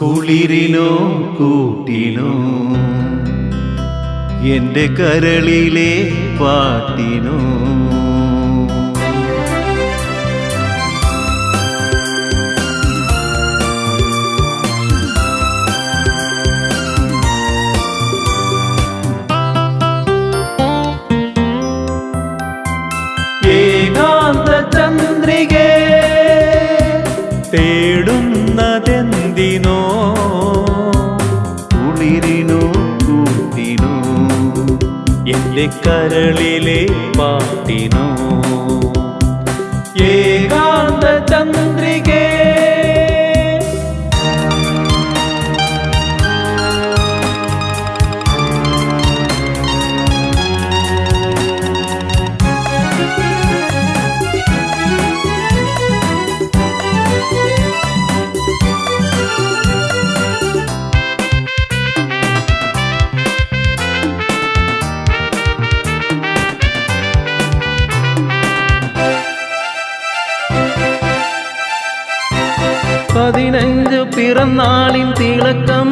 കുളിരിനോ കൂട്ടിനോ എന്റെ കരളിലെ പാട്ടിനോ. കരളിലെ പാട്ടിനോ പതിനഞ്ച് പിറന്നാളിൻ തിളക്കം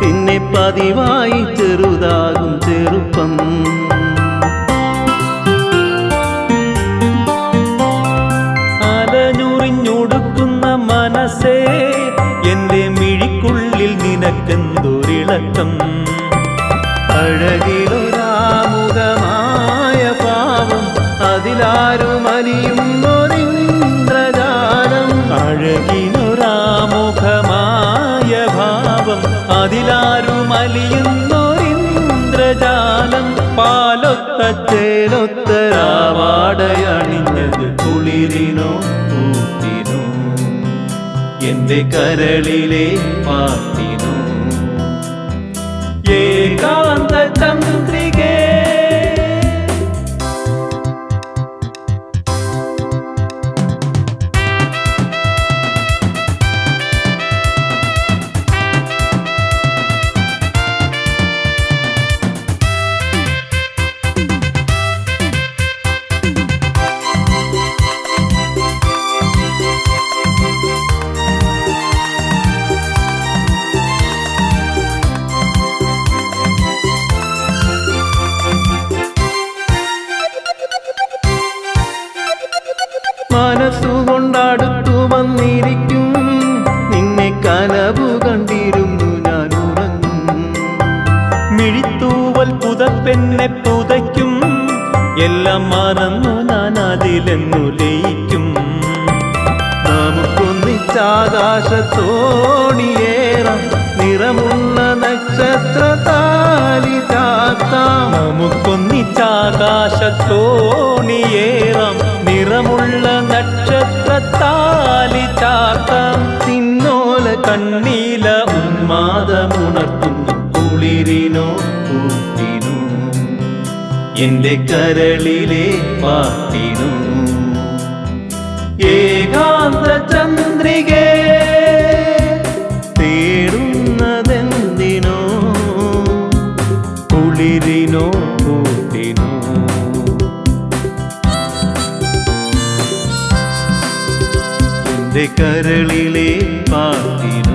പിന്നെ പതിവായി ചെറുതാകും ചെറുപ്പം. അലഞ്ഞുറിഞ്ഞൊടുക്കുന്ന മനസ്സേ എന്റെ മിഴിക്കുള്ളിൽ നിനക്കെന്തൊരിളക്കം? അഴകിലൊരാമുഖമായ പാവം അതിലാരും അലിയുന്നൊരിന്ദ്രജാലം അലിയുന്നൊരിന്ദ്രജാലം പാലൊത്ത ചേലൊത്തരാവാടയണിഞ്ഞത് കുളിരിനോ കൂട്ടിനോ എന്റെ കരളിലെ പാട്ടിനോ ഏകാന്ത ചന്ദ്രികേ പുതപ്പെന്നെ പുതയ്ക്കും. എല്ലാം മറന്നു ഞാൻ അതിലെന്നു ലയിക്കും. നമുക്കൊന്നിച്ചാകാശത്തോണിയേറാം. നിറമുള്ള നക്ഷത്ര താലി താത്താം നമുക്കൊന്നിച്ചാകാശത്തോണിയേറാം. നിറമുള്ള നക്ഷത്ര താലി താത്താം തിന്നോല കണ്ണീല ഉന്മാദമുണർത്തുന്നു. കുളിരിനോ കൂട്ടിനോ എന്റെ കരളിലെ പാട്ടിനു. ഏകാന്ത ചന്ദ്രികേ തേടുന്നതെന്തിനോ കുളിരിനോ കരളിലെ പാട്ടി